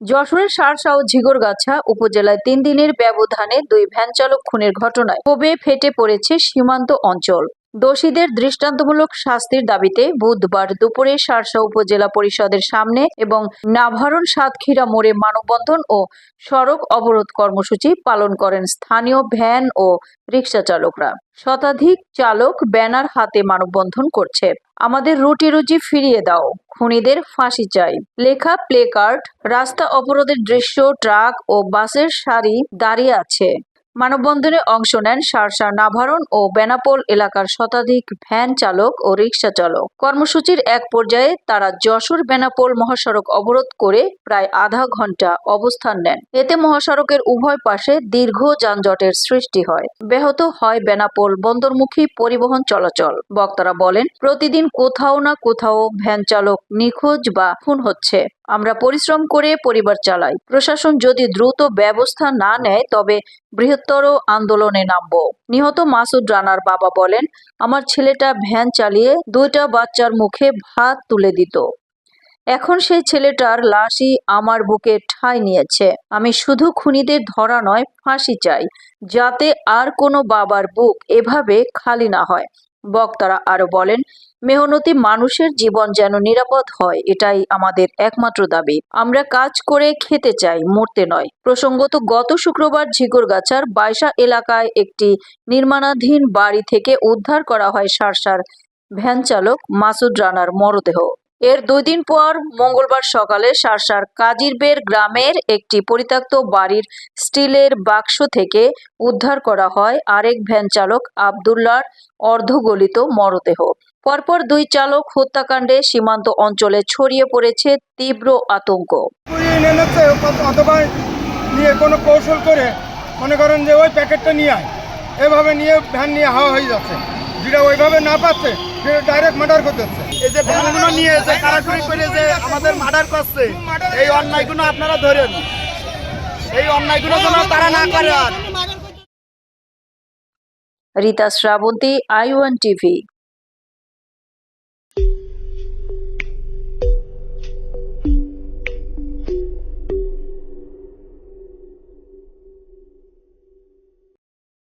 যশোরের সারসা ও ঝিগরগাছা উপজেলায় তিন দিনের ব্যবধানে দুই ভ্যান চালক খুনের ঘটনায় ক্ষোভে ফেটে পড়েছে সীমান্ত অঞ্চল। দোষীদের দৃষ্টান্তমূলক শাস্তির দাবিতে বুধবার দুপুরে সারসা উপজেলা পরিষদের সামনে এবং নাভারণ সাতক্ষীরা মোড়ে মানববন্ধন ও সড়ক অবরোধ কর্মসূচি পালন করেন স্থানীয় ভ্যান ও রিকশা চালকরা। শতাধিক চালক ব্যানার হাতে মানববন্ধন করছে। আমাদের রুটি রুজি ফিরিয়ে দাও, খুনিদের ফাঁসি চাই। লেখা প্লে কার্ড, রাস্তা অবরোধের দৃশ্য, ট্রাক ও বাসের সারি দাঁড়িয়ে আছে। মানববন্ধনে অংশ নেন সারসা নাভারণ ও বেনাপোল এলাকার শতাধিক ভ্যান চালক ও রিক্সা চালক। কর্মসূচির এক পর্যায়ে তারা যশোর বেনাপোল মহাসড়ক অবরোধ করে প্রায় আধা ঘণ্টা অবস্থান নেন। এতে মহাসড়কের উভয় পাশে দীর্ঘ যানজটের সৃষ্টি হয়। ব্যাহত হয় বেনাপোল বন্দরমুখী পরিবহন চলাচল। বক্তারা বলেন, প্রতিদিন কোথাও না কোথাও ভ্যান চালক নিখোঁজ বা খুন হচ্ছে। আমরা পরিশ্রম করে পরিবার চালাই। প্রশাসন যদি দ্রুত ব্যবস্থা না নেয়, তবে বৃহত্তর আন্দোলনে নামব। নিহত মাসুদ রানার বাবা বলেন, আমার ছেলেটা ভ্যান চালিয়ে দুইটা বাচ্চার মুখে ভাত তুলে দিত। এখন সেই ছেলেটার লাশই আমার বুকে ঠাঁই নিয়েছে। আমি শুধু খুনিদের ধরা নয়, ফাঁসি চাই, যাতে আর কোনো বাবার বুক এভাবে খালি না হয়। বক্তারা আরও বলেন, মেহনতি মানুষের জীবন যেন নিরাপদ হয়, এটাই আমাদের একমাত্র দাবি। আমরা কাজ করে খেতে চাই, মরতে নয়। প্রসঙ্গত, গত শুক্রবার ঝিকরগাছার বাইশা এলাকায় একটি নির্মাণাধীন বাড়ি থেকে উদ্ধার করা হয় সারসার ভ্যান চালক মাসুদ রানার মরদেহ। এর দুই দিন পর মঙ্গলবার সকালে সারসার কাজিরবের গ্রামের একটি পরিত্যক্ত বাড়ির স্টিলের বাক্স থেকে উদ্ধার করা হয়। আরেক ভ্যান চালক আবদুল্লার অর্ধগলিত মরদেহ। পরপর দুই চালক হত্যাকাণ্ডে সীমান্ত অঞ্চলে ছড়িয়ে পড়েছে তীব্র আতঙ্ক। নিয়ে কোনো কৌশল করে মনে করেন যে ওই প্যাকেটটা নিয়ে আয়। এভাবে নিয়ে ভ্যান নিয়ে হাওয়া হয়ে যাচ্ছে। যেটা ওইভাবে না পাচ্ছে, সেটা ডাইরেক্ট মার্ডার করতে হচ্ছে। এই যে ভ্যানগুলো নিয়ে যে কারাকুরি করে যে আমাদের মার্ডার করছে, এই অন্যায়গুলো আপনারা ধরেন। এই অন্যায়গুলো যেন তারা না করে আর। রীতা শ্রাবন্তী টিভি।